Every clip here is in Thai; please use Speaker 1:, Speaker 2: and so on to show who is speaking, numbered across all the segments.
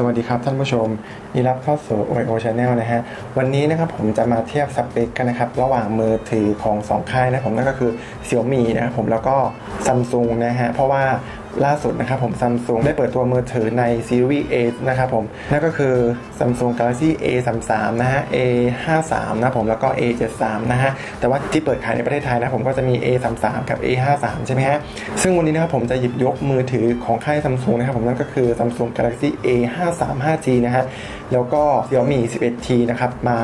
Speaker 1: สวัสดีครับท่านผู้ชมยินรับเข้าสู่ OIO Channel นะฮะ วันนี้นะครับผมจะมาเทียบสเปคกันนะครับ ระหว่างมือถือของ 2 ค่ายนะผมนั่นก็คือ Xiaomi นะครับผมแล้วก็ Samsung นะฮะ เพราะว่าล่าสุดนะครับผม Samsung ได้เปิดตัวมือถือในซีรีส์ A นะครับผมนั่นก็คือ Samsung Galaxy A33 นะฮะ A53 นะผมแล้วก็ A73 นะฮะแต่ว่าที่เปิดขายในประเทศไทยนะผมก็จะมี A33 กับ A53 ใช่ไหมฮะซึ่งวันนี้นะครับผมจะหยิบยกมือถือของค่าย Samsung นะครับผมนั่นก็คือ Samsung Galaxy A53 5G นะฮะแล้วก็ Xiaomi 11T นะครับมา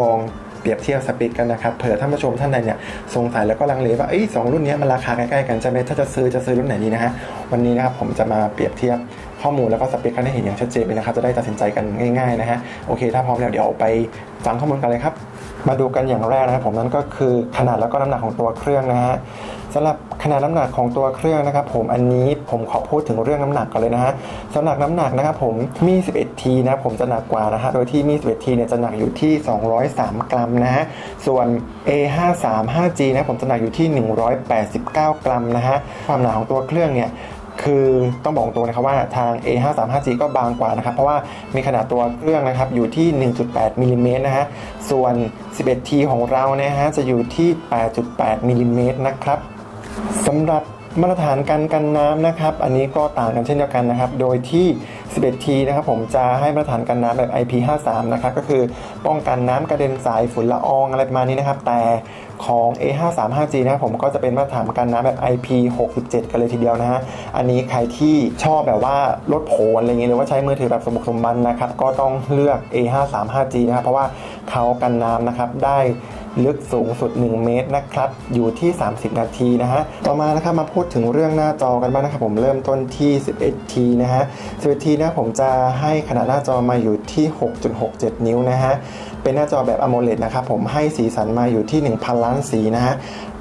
Speaker 1: ลอง เปรียบเทียบสเปคกันนะครับเผื่อท่านผู้ชมท่านใดเนี่ยสงสัยแล้วก็ลังเลว่าไอ้สองรุ่นนี้มันราคาใกล้ๆกันใช่ไหมถ้าจะซื้อจะซื้อรุ่นไหนดีนะฮะวันนี้นะครับผมจะมาเปรียบเทียบข้อมูลแล้วก็สเปคกันให้เห็นอย่างชัดเจนเลยนะครับจะได้ตัดสินใจกันง่ายๆนะฮะโอเค ถ้าพร้อมแล้วเดี๋ยวไปฟังข้อมูลกันเลยครับมาดูกันอย่างแรกนะครับผมนั่นก็คือขนาดแล้วก็น้ำหนักของตัวเครื่องนะฮะ สำหรับขนาดน้ำหนักของตัวเครื่องนะครับ ผมอันนี้ผมขอพูดถึงเรื่องน้ำหนักก่อนเลยนะฮะสำหรับน้ำหนักนะครับผมมี 11T นะผมจะหนักกว่านะฮะโดยที่มี 11T เนี่ยจะหนักอยู่ที่ 203 กรัมนะฮะส่วน A53 5G นะผมจะหนักอยู่ที่ 189 กรัมนะฮะความหนาของตัวเครื่องเนี่ยคือต้องบอกตรงนะครับว่าทาง A535G ก็บางกว่านะครับ เพราะว่ามีขนาดตัวเครื่องนะครับอยู่ที่ 1.8มิลลิเมตรนะฮะส่วน 11T ของเรานะฮะจะอยู่ที่ 8.8มิลลิเมตรนะครับ สำหรับมาตรฐานการกันน้ำนะครับ อันนี้ก็ต่างกันเช่นเดียวกันนะครับ โดยที่ 11T นะครับผมจะให้มาตรฐานกันน้ำแบบ IP53 นะครับก็คือป้องกันน้ำกระเด็นสายฝุ่นละอองอะไรประมาณนี้นะครับ แต่ของ A535G นะครับผมก็จะเป็นมาตรฐานกันน้ำแบบ IP67 กันเลยทีเดียวนะฮะ อันนี้ใครที่ชอบแบบว่าลดโผลอะไรเงี้ยหรือว่าใช้มือถือแบบสมบุกสมบันนะครับ ก็ต้องเลือก A535G นะครับ เพราะว่าเขากันน้ำนะครับได้ ลึกสูงสุด 1 เมตรนะครับอยู่ที่ 30 นาทีนะฮะต่อมานะครับมาพูดถึงเรื่องหน้าจอกันบ้างนะครับผมเริ่มต้นที่ 11T นะฮะ 11T นะผมจะให้ขนาดหน้าจอมาอยู่ที่ 6.67 นิ้วนะฮะเป็นหน้าจอแบบ AMOLED นะครับผมให้สีสันมาอยู่ที่ 1,000 ล้านสีนะฮะ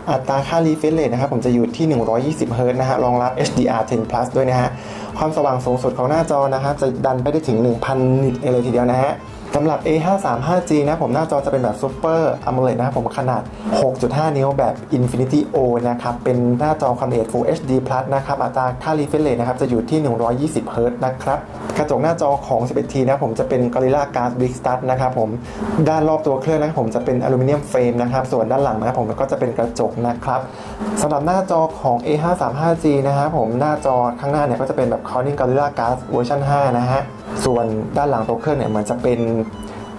Speaker 1: อัตราค่า refresh rate นะครับผมจะอยู่ที่ 120 Hz นะฮะรองรับ HDR10 Plus ด้วยนะฮะความสว่างสูงสุดของหน้าจอนะครับจะดันไปได้ถึง 1,000 นิตเลยทีเดียวนะฮะ สำหรับ A535G นะผมหน้าจอจะเป็นแบบ Super AMOLED นะครับผมขนาด 6.5 นิ้วแบบ Infinity O นะครับ เป็นหน้าจอความละเอียด Full HD Plus นะครับ อัตราค่า refresh rate นะครับ จะอยู่ที่ 120 Hz นะครับ กระจกหน้าจอของ 11T นะผมจะเป็น Gorilla Glass Big Stud นะครับผม ด้านรอบตัวเครื่องนะครับผมจะเป็นอลูมิเนียมเฟรมนะครับ ส่วนด้านหลังนะครับผมก็จะเป็นกระจกนะครับสำหรับหน้าจอของ A535G นะครับผมหน้าจอข้างหน้าเนี่ยก็จะเป็นแบบ Corning Gorilla Glass เวอร์ชัน5นะฮะ ส่วนด้านหลังตัวเครื่องเนี่ยเหมือนจะเป็น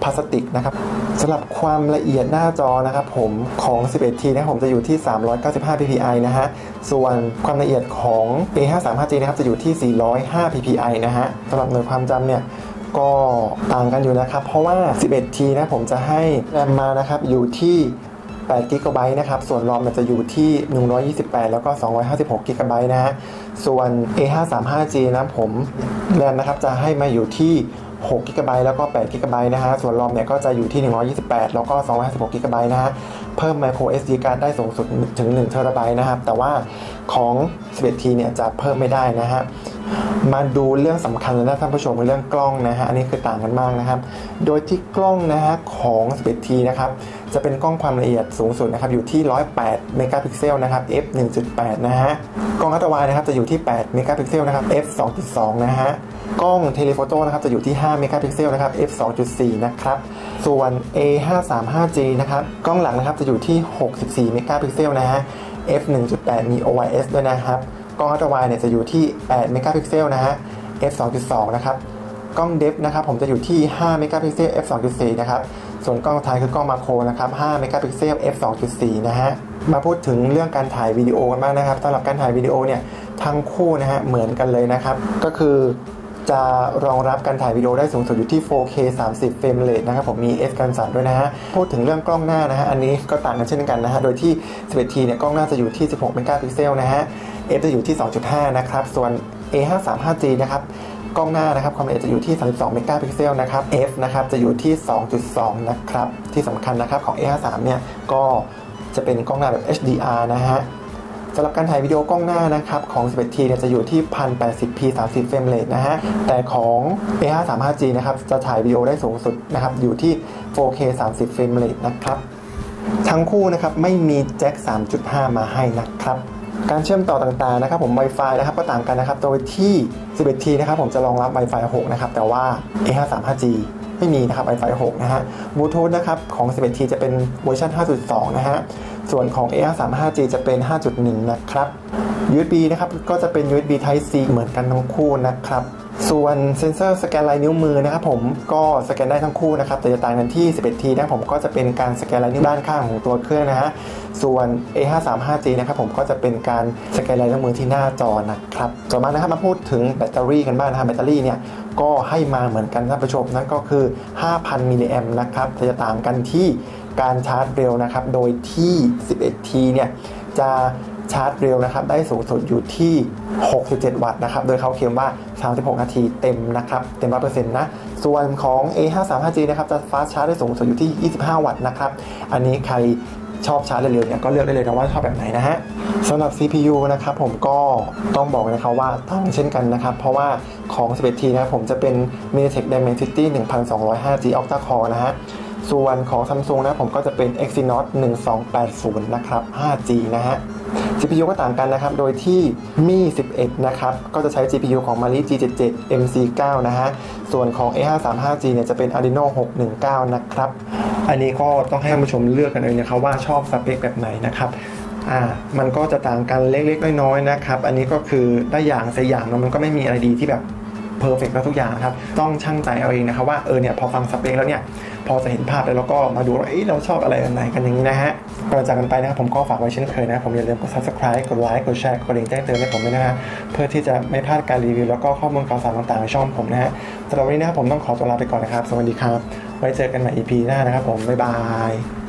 Speaker 1: พลาสติกนะครับสำหรับความละเอียดหน้าจอนะครับผมของ 11T นะผมจะอยู่ที่ 395 ppi นะฮะ ส่วนความละเอียดของ A535G นะครับจะอยู่ที่ 405 ppi นะฮะสำหรับหน่วยความจำเนี่ยก็ต่างกันอยู่นะครับ เพราะว่า 11T นะผมจะให้แรมมานะครับอยู่ที่ 8 g b นะครับส่วนรอมมันจะอยู่ที่ 128 แล้วก็ 256 g b นะฮะส่วน A535G นะผมแรมนะครับจะให้มาอยู่ที่6 g b แล้วก็8 g b นะฮะ ส่วนรอมเนี่ยก็จะอยู่ที่ 128 แล้วก็256 g b นะฮะ เพิ่ม micro SD card ได้สูงสุดถึง1 t b นะครับ แต่ว่าของ 11T เนี่ยจะเพิ่มไม่ได้นะฮะ มาดูเรื่องสำคัญเลยนะท่านผู้ชมเรื่องกล้องนะฮะอันนี้คือต่างกันมากนะครับ โดยที่กล้องนะฮะของ 11T นะครับจะเป็นกล้องความละเอียดสูงสุดนะครับอยู่ที่ 108 เมกะพิกเซลนะครับ f 1.8 นะฮะกล้องอัตราไวด์นะครับจะอยู่ที่ 8 เมกะพิกเซลนะครับ f 2.2 นะฮะกล้องเทเลโฟโต้นะครับจะอยู่ที่ 5 เมกะพิกเซลนะครับ f 2.4 นะครับ ส่วน A535G นะครับกล้องหลังนะครับจะอยู่ที่ 64 เมกะพิกเซลนะฮะ f 1.8 มี OIS ด้วยนะครับ กล้องอัลตราไวด์เนี่ยจะอยู่ที่8เมกะพิกเซลนะฮะ f 2.2นะครับ กล้องเดฟนะครับผมจะอยู่ที่5เมกะพิกเซล f 2.4นะครับ ส่วนกล้องท้ายคือกล้องมาโครนะครับ5เมกะพิกเซล f 2.4นะฮะ มาพูดถึงเรื่องการถ่ายวิดีโอกันบ้างนะครับสำหรับการถ่ายวิดีโอเนี่ยทั้งคู่นะฮะเหมือนกันเลยนะครับ ก็คือจะรองรับการถ่ายวิดีโอได้สูงสุดอยู่ที่ 4K 30 เฟรมเรทนะครับผมมี S กันสั่นด้วยนะฮะ พูดถึงเรื่องกล้องหน้านะฮะ อันนี้ก็ต่างกันเช่นกันนะฮะ โดยที่ 11T เนี่ยกล้องหน้าจะอยู่ที่ 16 เมกะพิกเซลนะฮะ F จะอยู่ที่ 2.5 นะครับ ส่วน A535G นะครับกล้องหน้านะครับความละเอียดจะอยู่ที่ 32 เมกะพิกเซลนะครับ f นะครับจะอยู่ที่ 2.2 นะครับ ที่สำคัญนะครับของ A53 เนี่ยก็จะเป็นกล้องหน้าแบบ HDR นะฮะสำหรับการถ่ายวิดีโอกล้องหน้านะครับของ 11T เนี่ยจะอยู่ที่ 1080p 30 เฟรมเรทนะฮะ แต่ของ A535G นะครับจะถ่ายวิดีโอได้สูงสุดนะครับอยู่ที่ 4K 30 เฟรมเรทนะครับ ทั้งคู่นะครับไม่มีแจ็ค 3.5 มาให้นะครับ การเชื่อมต่อต่างๆนะครับผม Wi-Fi นะครับก็ต่างกันนะครับโดยที่ 11T นะครับผมจะรองรับ Wi-Fi 6 นะครับ แต่ว่า A535G ไม่มีนะครับ Wi-Fi 6 นะฮะบลูทูธนะครับของ 11T จะเป็นเวอร์ชัน5.2 นะฮะส่วนของ A535G จะเป็น 5.1 นะครับ USB นะครับก็จะเป็น USB Type C เหมือนกันทั้งคู่นะครับ ส่วนเซ็นเซอร์สแกนลายนิ้วมือนะครับผมก็สแกนได้ทั้งคู่นะครับแต่จะต่างกันที่ 11T นะผมก็จะเป็นการสแกนลายนิ้วด้านข้างของตัวเครื่องนะฮะส่วน A535G นะครับผมก็จะเป็นการสแกนลายนิ้วมือที่หน้าจอนะครับต่อมานะครับมาพูดถึงแบตเตอรี่กันบ้างนะครับแบตเตอรี่เนี่ยก็ให้มาเหมือนกันท่านผู้ชมนั่นก็คือ 5,000 มิลลิแอมป์นะครับแต่จะต่างกันที่การชาร์จเร็วนะครับโดยที่ 11T เนี่ยจะ ชาร์จเร็วนะครับได้สูงสุดอยู่ที่ 67 วัตต์นะครับ โดยเขาเคลมว่า 36 นาทีเต็มนะครับ เต็ม 100%นะ ส่วนของ A535G นะครับ จะฟาสชาร์จได้สูงสุดอยู่ที่ 25 วัตต์นะครับ อันนี้ใครชอบชาร์จเร็วๆเนี่ยก็เลือกได้เลยนะว่าชอบแบบไหนนะฮะสำหรับ CPU นะครับผมก็ต้องบอกนะครับว่าต่างเช่นกันนะครับ เพราะว่าของ 11T นะครับผมจะเป็น MediaTek Dimensity 1205G Octa Core นะฮะส่วนของ Samsung นะผมก็จะเป็น Exynos 1280 นะครับ 5G นะฮะ CPU ก็ต่างกันนะครับ โดยที่มี 11 นะครับ ก็จะใช้ GPU ของ Mali G77 MC9 นะฮะ ส่วนของ A535G เนี่ยจะเป็น Adreno 619 นะครับ อันนี้ก็ต้องให้ผู้ชมเลือกกันเองนะครับว่าชอบสเปคแบบไหนนะครับอ่ามันก็จะต่างกันเล็กๆน้อยๆนะครับ อันนี้ก็คือได้อย่างเสียอย่างเนะมันก็ไม่มีอะไรดีที่แบบ เพอร์เฟกต์แล้วทุกอย่างนะครับ ต้องช่างใจเอาเองนะครับว่าเออเนี่ยพอฟังสเปคแล้วเนี่ยพอจะเห็นภาพแล้วเราก็มาดูว่าเอ้เราชอบอะไรอันไหนกันอย่างนี้นะฮะก่อนจากกันไปนะครับผมก็ฝากไว้เช่นเคยนะผมอย่าลืมกด subscribe กดไลค์กดแชร์กดลิงแจ้งเตือนให้ผมด้วยนะฮะเพื่อที่จะไม่พลาดการรีวิวแล้วก็ข้อมูลข่าวสารต่างๆในช่องผมนะฮะสำหรับวันนี้นะครับผมต้องขอตัวลาไปก่อนนะครับ สวัสดีครับ ไว้เจอกันใหม่ EP หน้านะครับผมบ๊ายบาย